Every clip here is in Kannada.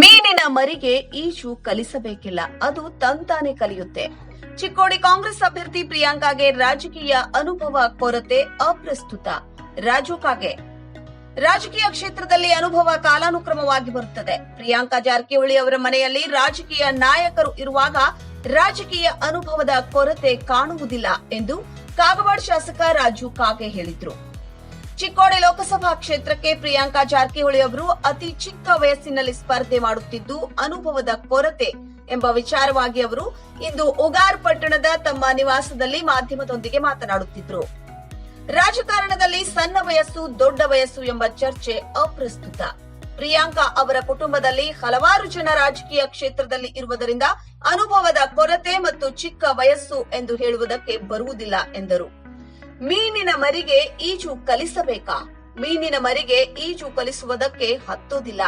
ಮರಿಗೆ ಈಜು ಕಲಿಸಬೇಕಿಲ್ಲ. ಅದು ತಂತಾನೆ ಕಲಿಯುತ್ತೆ. ಚಿಕ್ಕೋಡಿ ಕಾಂಗ್ರೆಸ್ ಅಭ್ಯರ್ಥಿ ಪ್ರಿಯಾಂಕಾಗೆ ರಾಜಕೀಯ ಅನುಭವ ಕೊರತೆ ಅಪ್ರಸ್ತುತ. ರಾಜು ಕಾಗೆ. ರಾಜಕೀಯ ಕ್ಷೇತ್ರದಲ್ಲಿ ಅನುಭವ ಕಾಲಾನುಕ್ರಮವಾಗಿ ಬರುತ್ತದೆ. ಪ್ರಿಯಾಂಕಾ ಜಾರಕಿಹೊಳಿ ಅವರ ಮನೆಯಲ್ಲಿ ರಾಜಕೀಯ ನಾಯಕರು ಇರುವಾಗ ರಾಜಕೀಯ ಅನುಭವದ ಕೊರತೆ ಕಾಣುವುದಿಲ್ಲ ಎಂದು ಕಾಗವಾಡ ಶಾಸಕ ರಾಜು ಕಾಗೆ ಹೇಳಿದ್ರು. ಚಿಕ್ಕೋಡಿ ಲೋಕಸಭಾ ಕ್ಷೇತ್ರಕ್ಕೆ ಪ್ರಿಯಾಂಕಾ ಜಾರಕಿಹೊಳಿ ಅವರು ಅತಿ ಚಿಕ್ಕ ವಯಸ್ಸಿನಲ್ಲಿ ಸ್ಪರ್ಧೆ ಮಾಡುತ್ತಿದ್ದು ಅನುಭವದ ಕೊರತೆ ಎಂಬ ವಿಚಾರವಾಗಿ ಅವರು ಇಂದು ಉಗಾರ್ ಪಟ್ಟಣದ ತಮ್ಮ ನಿವಾಸದಲ್ಲಿ ಮಾಧ್ಯಮದೊಂದಿಗೆ ಮಾತನಾಡುತ್ತಿದ್ದರು. ರಾಜಕಾರಣದಲ್ಲಿ ಸಣ್ಣ ವಯಸ್ಸು ದೊಡ್ಡ ವಯಸ್ಸು ಎಂಬ ಚರ್ಚೆ ಅಪ್ರಸ್ತುತ. ಪ್ರಿಯಾಂಕಾ ಅವರ ಕುಟುಂಬದಲ್ಲಿ ಹಲವಾರು ಜನ ರಾಜಕೀಯ ಕ್ಷೇತ್ರದಲ್ಲಿ ಇರುವುದರಿಂದ ಅನುಭವದ ಕೊರತೆ ಮತ್ತು ಚಿಕ್ಕ ವಯಸ್ಸು ಎಂದು ಹೇಳುವುದಕ್ಕೆ ಬರುವುದಿಲ್ಲ ಎಂದರು. ಮೀನಿನ ಮರಿಗೆ ಈಜು ಕಲಿಸಬೇಕಾ? ಮೀನಿನ ಮರಿಗೆ ಈಜು ಕಲಿಸುವುದಕ್ಕೆ ಹತ್ತೋದಿಲ್ಲ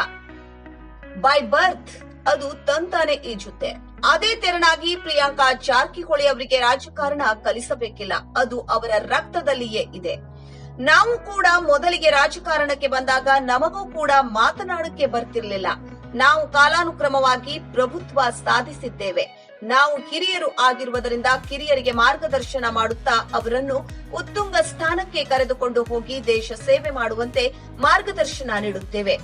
ಬೈ ಬರ್ತ್ ಅದು ತಂತಾನೆ ಈಜುತ್ತೆ. ಅದೇ ತೆರನಾಗಿ ಪ್ರಿಯಾಂಕಾ ಜಾರಕಿಹೊಳಿ ಅವರಿಗೆ ರಾಜಕಾರಣ ಕಲಿಸಬೇಕಿಲ್ಲ. ಅದು ಅವರ ರಕ್ತದಲ್ಲಿಯೇ ಇದೆ. ನಾವು ಕೂಡ ಮೊದಲಿಗೆ ರಾಜಕಾರಣಕ್ಕೆ ಬಂದಾಗ ನಮಗೂ ಕೂಡ ಮಾತನಾಡಕ್ಕೆ ಬರ್ತಿರ್ಲಿಲ್ಲ. ನಾವು ಕಾಲಾನುಕ್ರಮವಾಗಿ ಪ್ರಭುತ್ವ ಸಾಧಿಸಿದ್ದೇವೆ. ನಾವು ಹಿರಿಯರು ಆಗಿರುವುದರಿಂದ ಕಿರಿಯರಿಗೆ ಮಾರ್ಗದರ್ಶನ ಮಾಡುತ್ತಾ ಅವರನ್ನು ಉತ್ತುಂಗ ಸ್ಥಾನಕ್ಕೆ ಕರೆದುಕೊಂಡು ಹೋಗಿ ದೇಶ ಸೇವೆ ಮಾಡುವಂತೆ ಮಾರ್ಗದರ್ಶನ ನೀಡುತ್ತೇವೆ.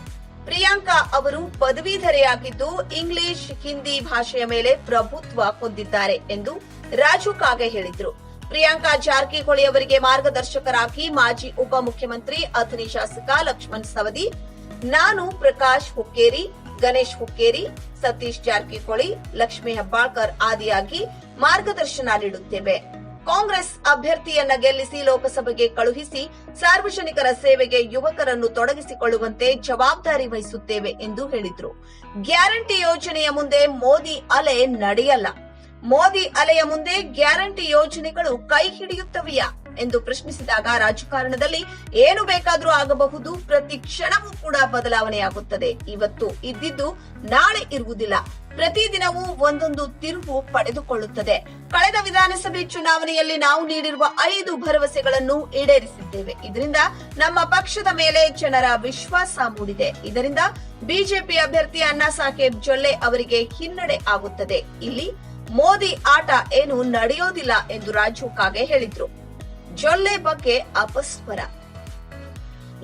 ಪ್ರಿಯಾಂಕಾ ಅವರು ಪದವೀಧರೆಯಾಗಿದ್ದು ಇಂಗ್ಲಿಷ್, ಹಿಂದಿ ಭಾಷೆಯ ಮೇಲೆ ಪ್ರಭುತ್ವ ಹೊಂದಿದ್ದಾರೆ ಎಂದು ರಾಜು ಕಾಗೆ ಹೇಳಿದ್ರು. ಪ್ರಿಯಾಂಕಾ ಜಾರಕಿಹೊಳಿ ಅವರಿಗೆ ಮಾರ್ಗದರ್ಶಕರಾಗಿ ಮಾಜಿ ಉಪಮುಖ್ಯಮಂತ್ರಿ, ಅಥಣಿ ಶಾಸಕ ಲಕ್ಷ್ಮಣ್ ಸವದಿ, ನಾನು ಪ್ರಕಾಶ್ ಹುಕ್ಕೇರಿ ಗಣೇಶ್ ಹುಕ್ಕೇರಿ, ಸತೀಶ್ ಜಾರಕಿಹೊಳಿ, ಲಕ್ಷ್ಮೀ ಹೆಬ್ಬಾಳ್ಕರ್ ಆದಿಯಾಗಿ ಮಾರ್ಗದರ್ಶನ ನೀಡುತ್ತೇವೆ. ಕಾಂಗ್ರೆಸ್ ಅಭ್ಯರ್ಥಿಯನ್ನ ಗೆಲ್ಲಿಸಿ ಲೋಕಸಭೆಗೆ ಕಳುಹಿಸಿ ಸಾರ್ವಜನಿಕರ ಸೇವೆಗೆ ಯುವಕರನ್ನು ತೊಡಗಿಸಿಕೊಳ್ಳುವಂತೆ ಜವಾಬ್ದಾರಿ ವಹಿಸುತ್ತೇವೆ ಎಂದು ಹೇಳಿದ್ರು. ಗ್ಯಾರಂಟಿ ಯೋಜನೆಯ ಮುಂದೆ ಮೋದಿ ಅಲೆ ನಡೆಯಲ್ಲ. ಮೋದಿ ಅಲೆಯ ಮುಂದೆ ಗ್ಯಾರಂಟಿ ಯೋಜನೆಗಳು ಕೈ ಹಿಡಿಯುತ್ತವೆಯಾ ಎಂದು ಪ್ರಶ್ನಿಸಿದಾಗ ರಾಜಕಾರಣದಲ್ಲಿ ಏನು ಬೇಕಾದರೂ ಆಗಬಹುದು, ಪ್ರತಿ ಕ್ಷಣವೂ ಕೂಡ ಬದಲಾವಣೆಯಾಗುತ್ತದೆ. ಇವತ್ತು ಇದ್ದಿದ್ದು ನಾಳೆ ಇರುವುದಿಲ್ಲ. ಪ್ರತಿದಿನವೂ ಒಂದೊಂದು ತಿರುವು ಪಡೆದುಕೊಳ್ಳುತ್ತದೆ. ಕಳೆದ ವಿಧಾನಸಭೆ ಚುನಾವಣೆಯಲ್ಲಿ ನಾವು ನೀಡಿರುವ ಐದು ಭರವಸೆಗಳನ್ನು ಈಡೇರಿಸಿದ್ದೇವೆ. ಇದರಿಂದ ನಮ್ಮ ಪಕ್ಷದ ಮೇಲೆ ಜನರ ವಿಶ್ವಾಸ ಮೂಡಿದೆ. ಇದರಿಂದ ಬಿಜೆಪಿ ಅಭ್ಯರ್ಥಿ ಅಣ್ಣಾ ಸಾಹೇಬ್ ಜೊಲ್ಲೆ ಅವರಿಗೆ ಹಿನ್ನಡೆ ಆಗುತ್ತದೆ. ಇಲ್ಲಿ ಮೋದಿ ಆಟ ಏನು ನಡೆಯೋದಿಲ್ಲ ಎಂದು ರಾಜು ಕಾಗೆ ಹೇಳಿದ್ರು. ಜೊಲ್ಲೆ ಬಗ್ಗೆ ಅಪಸ್ವರ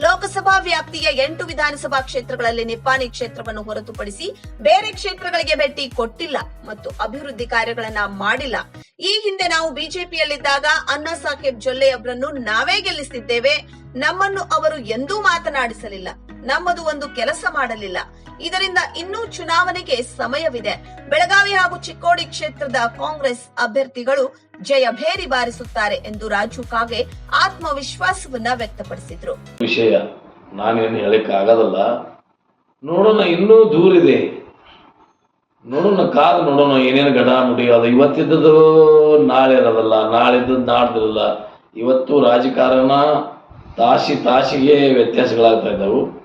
ಲೋಕಸಭಾ ವ್ಯಾಪ್ತಿಯ ಎಂಟು ವಿಧಾನಸಭಾ ಕ್ಷೇತ್ರಗಳಲ್ಲಿ ನಿಪ್ಪಾಣಿ ಕ್ಷೇತ್ರವನ್ನು ಹೊರತುಪಡಿಸಿ ಬೇರೆ ಕ್ಷೇತ್ರಗಳಿಗೆ ಭೇಟಿ ಕೊಟ್ಟಿಲ್ಲ ಮತ್ತು ಅಭಿವೃದ್ಧಿ ಕಾರ್ಯಗಳನ್ನ ಮಾಡಿಲ್ಲ. ಈ ಹಿಂದೆ ನಾವು ಬಿಜೆಪಿಯಲ್ಲಿದ್ದಾಗ ಅಣ್ಣಾ ಸಾಹೇಬ್ ಜೊಲ್ಲೆ ಅವರನ್ನು ನಾವೇ ಗೆಲ್ಲಿಸಿದ್ದೇವೆ ನಮ್ಮನ್ನು ಅವರು ಎಂದೂ ಮಾತನಾಡಿಸಲಿಲ್ಲ. ನಮ್ಮದು ಒಂದು ಕೆಲಸ ಮಾಡಲಿಲ್ಲ. ಇದರಿಂದ ಇನ್ನೂ ಚುನಾವಣೆಗೆ ಸಮಯವಿದೆ. ಬೆಳಗಾವಿ ಹಾಗೂ ಚಿಕ್ಕೋಡಿ ಕ್ಷೇತ್ರದ ಕಾಂಗ್ರೆಸ್ ಅಭ್ಯರ್ಥಿಗಳು ಜಯ ಭೇರಿ ಬಾರಿಸುತ್ತಾರೆ ಎಂದು ರಾಜು ಕಾಗೆ ಆತ್ಮವಿಶ್ವಾಸವನ್ನ ವ್ಯಕ್ತಪಡಿಸಿದ್ರು. ವಿಷಯ ನಾನೇನು ಹೇಳಕ್ ಆಗದಲ್ಲ. ನೋಡೋಣ, ಇನ್ನೂ ದೂರ ಇದೆ. ನೋಡೋಣ, ಕಾಲ ನೋಡೋಣ, ಏನೇನು ಘಟಾನುಘಟಿ ಅದು. ಇವತ್ತಿದ್ದದು ನಾಳೆ ಇರೋದಲ್ಲ, ನಾಳಿದ್ದದ್ದು ನಾಡ್ದಿರಲ್ಲ. ಇವತ್ತು ರಾಜಕಾರಣ ತಾಸಿ ತಾಸಿಗೆ ವ್ಯತ್ಯಾಸಗಳಾಗ್ತಾ ಇದ್ದಾವು.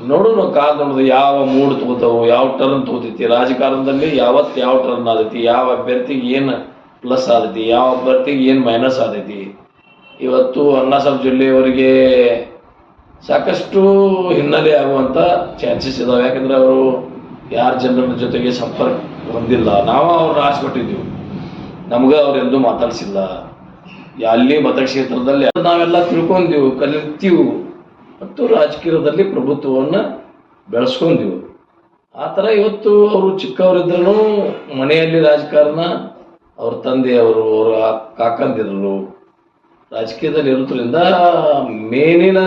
ನೋಡೋಣ ಕಾದು ನೋಡೋದು ಯಾವ ಮೂಡ್ ತಗೋತಾವು, ಯಾವ ಟರ್ನ್ ತಗೋತೈತಿ? ರಾಜಕಾರಣದಲ್ಲಿ ಯಾವತ್ತು ಯಾವ ಟರ್ನ್ ಆದೈತಿ? ಯಾವ ಅಭ್ಯರ್ಥಿಗೆ ಏನು ಪ್ಲಸ್ ಆದೈತಿ? ಯಾವ ಅಭ್ಯರ್ಥಿಗೆ ಏನು ಮೈನಸ್ ಆದೈತಿ? ಇವತ್ತು ಅಣ್ಣಾ ಸಾಹೇಬ್ ಜೊಲ್ಲೆ ಅವರಿಗೆ ಸಾಕಷ್ಟು ಹಿನ್ನೆಲೆ ಆಗುವಂತ ಚಾನ್ಸಸ್ ಇದಾವೆ. ಯಾಕಂದ್ರೆ ಅವರು ಯಾರ ಜನರ ಜೊತೆಗೆ ಸಂಪರ್ಕ ಹೊಂದಿಲ್ಲ. ನಾವು ಅವ್ರನ್ನ ಆರಿಸ್ಬಿಟ್ಟಿದ್ದೀವಿ ನಮ್ಗೆ ಅವ್ರೆಂದೂ ಮಾತಾಡಿಸಿಲ್ಲ. ಅಲ್ಲಿ ಮತಕ್ಷೇತ್ರದಲ್ಲಿ ನಾವೆಲ್ಲ ತಿಳ್ಕೊಂತೀವಿ ಕಲಿತೀವಿ. ಮತ್ತು ರಾಜಕೀಯದಲ್ಲಿ ಪ್ರಭುತ್ವವನ್ನು ಬೆಳೆಸ್ಕೊಂಡಿವರು ಆ ಥರ ಇವತ್ತು ಅವರು ಚಿಕ್ಕವರಿದ್ರೂ ಮನೆಯಲ್ಲಿ ರಾಜಕಾರಣ, ಅವ್ರ ತಂದೆಯವರು ಅವರ ಕಾಕಂದಿರರು ರಾಜಕೀಯದಲ್ಲಿ ಇರೋದ್ರಿಂದ ಮೇನಿನ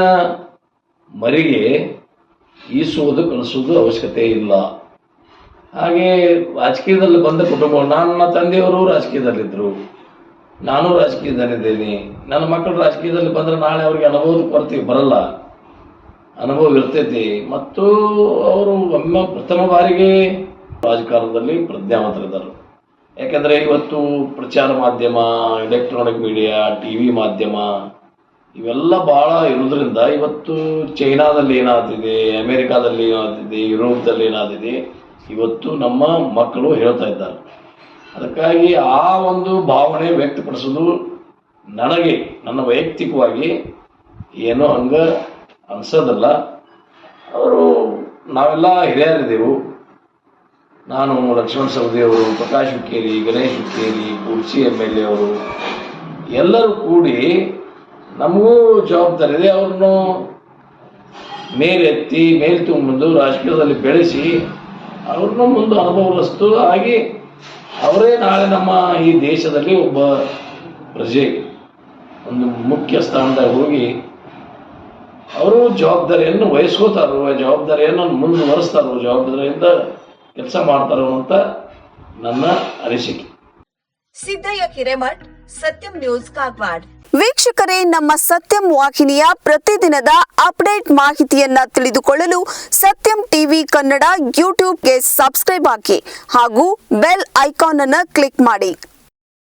ಮರಿಗೆ ಈಸುವುದು ಕಳಿಸುವುದು ಅವಶ್ಯಕತೆ ಇಲ್ಲ. ಹಾಗೆ ರಾಜಕೀಯದಲ್ಲಿ ಬಂದ ಕುಟುಂಬ ನನ್ನ ತಂದೆಯವರು ರಾಜಕೀಯದಲ್ಲಿದ್ದರು. ನಾನು ರಾಜಕೀಯದಲ್ಲಿದ್ದೇನೆ. ನನ್ನ ಮಕ್ಕಳು ರಾಜಕೀಯದಲ್ಲಿ ಬಂದರೆ ನಾಳೆ ಅವ್ರಿಗೆ ಅನುಭವದ ಕೊರತೆ ಬರಲ್ಲ. ಅನುಭವ ಇರ್ತೈತಿ ಮತ್ತು ಅವರು ಒಮ್ಮೆ ಪ್ರಥಮ ಬಾರಿಗೆ ರಾಜಕಾರಣದಲ್ಲಿ ಪ್ರಜ್ಞಾವಂತರಿದ್ದಾರೆ. ಯಾಕಂದ್ರೆ ಇವತ್ತು ಪ್ರಚಾರ ಮಾಧ್ಯಮ ಎಲೆಕ್ಟ್ರಾನಿಕ್ ಮೀಡಿಯಾ ಟಿ ವಿ ಮಾಧ್ಯಮ, ಇವೆಲ್ಲ ಬಹಳ ಇರೋದ್ರಿಂದ ಇವತ್ತು ಚೈನಾದಲ್ಲಿ ಏನಾಗ್ತಿದೆ, ಅಮೇರಿಕಾದಲ್ಲಿ ಏನಾಗ್ತಿದೆ, ಯುರೋಪ್ದಲ್ಲಿ ಏನಾಗ್ತಿದೆ, ಇವತ್ತು ನಮ್ಮ ಮಕ್ಕಳು ಹೇಳ್ತಾ ಇದ್ದಾರೆ. ಅದಕ್ಕಾಗಿ ಆ ಒಂದು ಭಾವನೆ ವ್ಯಕ್ತಪಡಿಸೋದು ನನಗೆ, ನನ್ನ ವೈಯಕ್ತಿಕವಾಗಿ ಏನೋ ಹಂಗ ಅನ್ಸೋದಲ್ಲ. ಅವರು, ನಾವೆಲ್ಲ ಹಿರಿಯರಿದ್ದೆವು. ನಾನು ಲಕ್ಷ್ಮಣ ಸವದಿ ಅವರು, ಪ್ರಕಾಶ್ ಹುಕ್ಕೇರಿ, ಗಣೇಶ್ ಹುಕ್ಕೇರಿ ಕುರ್ಚಿ ಎಂ ಎಲ್ ಎ ಅವರು. ಎಲ್ಲರೂ ಕೂಡಿ ನಮಗೂ ಜವಾಬ್ದಾರಿ ಇದೆ. ಅವ್ರನ್ನು ಮೇಲೆತ್ತಿ ಮೇಲ್ ತುಂಬಂದು ರಾಜಕೀಯದಲ್ಲಿ ಬೆಳೆಸಿ, ಅವ್ರನ್ನೂ ಮುಂದೆ ಅನುಭವಿಸ್ತು ಆಗಿ ಅವರೇ ನಾಳೆ ನಮ್ಮ ಈ ದೇಶದಲ್ಲಿ ಒಬ್ಬ ಪ್ರಜೆ, ಒಂದು ಮುಖ್ಯ ಸ್ಥಾನದಾಗ ಹೋಗಿ ಅವರು ಜವಾಬ್ದಾರಿಯನ್ನು ವಹಿಸ್ಕೋತಾರೋ ಜವಾಬ್ದಾರಿಯನ್ನು ಮುಂದುವರಿಸ್ತಾರೋ ಜವಾಬ್ದಾರಿಯಿಂದ ಕೆಲಸ ಮಾಡ್ತಾರೋ ಅಂತ ನನ್ನ ಅನಿಸಿಕೆ. ಸಿದ್ದಯ್ಯ ಹಿರೇಮಠ್ ಸತ್ಯಂ ನ್ಯೂಸ್ ಕಾಗವಾಡ್. ವೀಕ್ಷಕರೇ ನಮ್ಮ ಸತ್ಯಂ ವಾಹಿನಿಯ ಪ್ರತಿದಿನದ ಅಪ್ಡೇಟ್ ಮಾಹಿತಿಯನ್ನ ತಿಳಿದುಕೊಳ್ಳಲು ಸತ್ಯಂ ಟಿವಿ ಕನ್ನಡ ಯೂಟ್ಯೂಬ್ಗೆ ಸಬ್ಸ್ಕ್ರೈಬ್ ಹಾಕಿ ಹಾಗೂ ಬೆಲ್ ಐಕಾನ್ ಅನ್ನು ಕ್ಲಿಕ್ ಮಾಡಿ.